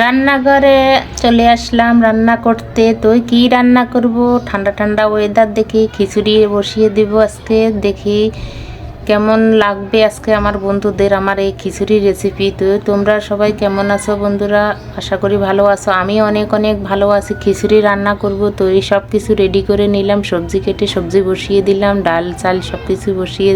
রান্নাঘরে চলে আসলাম রান্না করতে। তো কি রান্না করব? ঠান্ডা ঠান্ডা ওয়েদার দেখি, খিচুড়ি বসিয়ে দিব আজকে, দেখি কেমন লাগবে আজকে আমার বন্ধুদের আমার এই খিচুড়ি রেসিপি তো। তোমরা সবাই কেমন আছো বন্ধুরা? আশা করি ভালো আছো। আমি অনেক অনেক ভালো আছি। খিচুড়ি রান্না করব। তো এই সব কিছু রেডি করে নিলাম। সবজি কেটে সবজি বসিয়ে দিলাম। ডাল, চাল সব কিছু বসিয়ে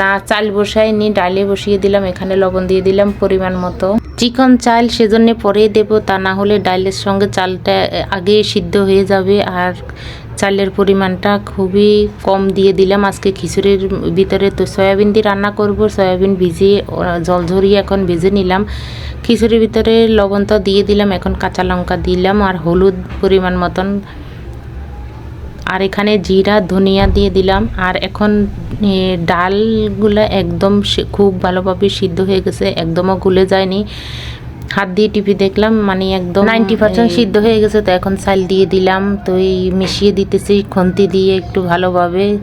না, চাল বসাইনি, ডালে বসিয়ে দিলাম, এখানে লবণ দিয়ে দিলাম পরিমাণ মতো। চিকন চাল সেজন্য পরে দেব, তা না হলে ডালের সঙ্গে চালটা আগে সিদ্ধ হয়ে যাবে, আর চালের পরিমাণটা খুবই কম দিয়ে দিলাম। আজকে খিচুড়ির ভিতরে তো সয়াবিন দিয়ে রান্না করব, সয়াবিন ভিজিয়ে জল ঝরিয়ে এখন ভেজে নিলাম। খিচুড়ির ভিতরে লবণ তো দিয়ে দিলাম, এখন কাঁচা লঙ্কা দিলাম, আর হলুদ পরিমাণ মতন আর এখানে জিরা ধনিয়া দিয়ে দিলাম। আর এখন ডালগুলো একদম সে- খুব ভালোভাবে সিদ্ধ হয়ে গেছে একদমও গুলে যায়নি। হাত দিয়ে টিপি দেখলাম মানে একদম নাইনটি পার্সেন্ট সিদ্ধ হয়ে গেছে তো এখন চাল দিয়ে দিলাম তো এই মিশিয়ে দিতেছি খন্তি দিয়ে একটু ভালোভাবে।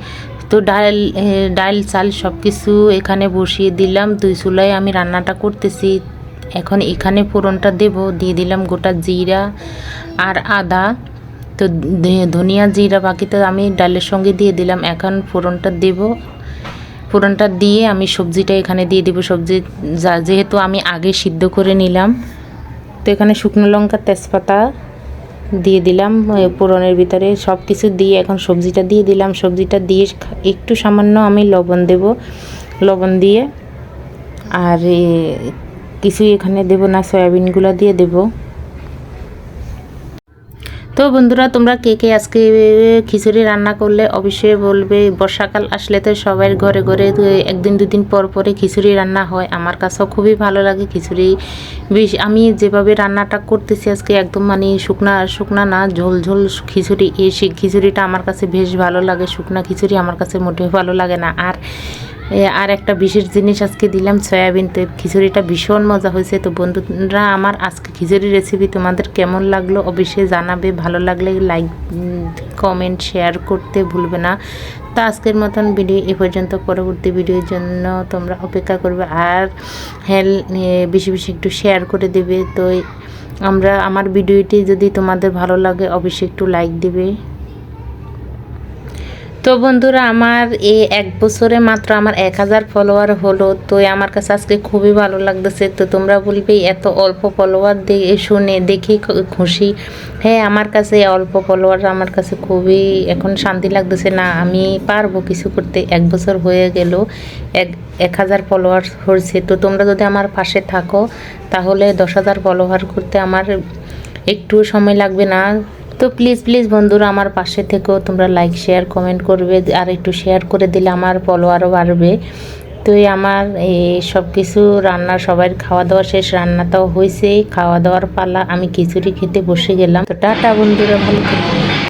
তো ডাল ডাল চাল সব কিছু এখানে বসিয়ে দিলাম দুই চুলায় আমি রান্নাটা করতেছি। এখন এখানে ফোড়নটা দেব দিয়ে দিলাম গোটা জিরা আর আদা। তো ধনিয়া জিরা বাকিটা আমি ডালের সঙ্গে দিয়ে দিলাম। এখন ফোড়নটা দেব। ফোড়নটা দিয়ে আমি সবজিটা এখানে দিয়ে দেবো। সবজি যেহেতু আমি আগে সিদ্ধ করে নিলাম, তো এখানে শুকনো লঙ্কা, তেজপাতা দিয়ে দিলাম ফোড়নের ভিতরে। সব কিছু দিয়ে এখন সবজিটা দিয়ে দিলাম। সবজিটা দিয়ে একটু সামান্য আমি লবণ দেব। লবণ দিয়ে আর কিছু এখানে দেব না। সয়াবিনগুলো দিয়ে দেবো। তো বন্ধুরা, তোমরা কে কে আজকে খিচুড়ি রান্না করলে অবশ্যই বলবে। বর্ষাকাল আসলে তো সবার ঘরে ঘরে একদিন, দুদিন পর পরে খিচুড়ি রান্না হয়। আমার কাছেও খুবই ভালো লাগে খিচুড়ি। বেশ, আমি যেভাবে রান্নাটা করতেছি আজকে একদম মানে শুকনা শুকনা না, ঝোল ঝোল খিচুড়ি এই খিচুড়িটা আমার কাছে বেশ ভালো লাগে। শুকনা খিচুড়ি আমার কাছে মোটেও ভালো লাগে না। আর আর একটা বিশেষ জিনিস আজকে দিলাম, সয়াবিন তো খিচুড়িটা ভীষণ মজা হয়েছে। তো বন্ধুরা, আমার আজকে খিচুড়ি রেসিপি তোমাদের কেমন লাগল অবশ্যই জানাবে। ভালো লাগলে লাইক কমেন্ট শেয়ার করতে ভুলবে না। তো আজকের মতন ভিডিও এ পর্যন্ত। পরবর্তী ভিডিওর জন্য তোমরা অপেক্ষা করবে আর হ্যাঁ বেশি বেশি একটু শেয়ার করে দেবে। তো আমরা, আমার ভিডিওটি যদি তোমাদের ভালো লাগে অবশ্যই একটু লাইক দেবে। তো বন্ধুরা, আমার এই এক বছরে মাত্র আমার এক হাজার ফলোয়ার হলো। তো আমার কাছে আজকে খুবই ভালো লাগতেছে। তো তোমরা বলবে, এত অল্প ফলোয়ার দেখে শুনে দেখেই খু- খুশি। হ্যাঁ আমার কাছে অল্প ফলোয়ার আমার কাছে খুবই এখন শান্তি লাগতেছে না। আমি পারব কিছু করতে। এক বছর হয়ে গেল, এক এক হাজার ফলোয়ার হয়েছে। তো তোমরা যদি আমার পাশে থাকো, তাহলে দশ হাজার ফলোয়ার করতে আমার একটু সময় লাগবে না। তো প্লিজ প্লিজ বন্ধুরা আমার পাশে থেকেও তোমরা লাইক শেয়ার কমেন্ট করবে আর একটু শেয়ার করে দিলে আমার ফলোয়ারও বাড়বে। তো আমার সব কিছু রান্না সবাই খাওয়া দাওয়া শেষ, রান্নাটাও হয়েছে খাওয়া দাওয়ার পালা, আমি খিচুড়ি খেতে বসে গেলাম। তো টাটা বন্ধুরা, ভালো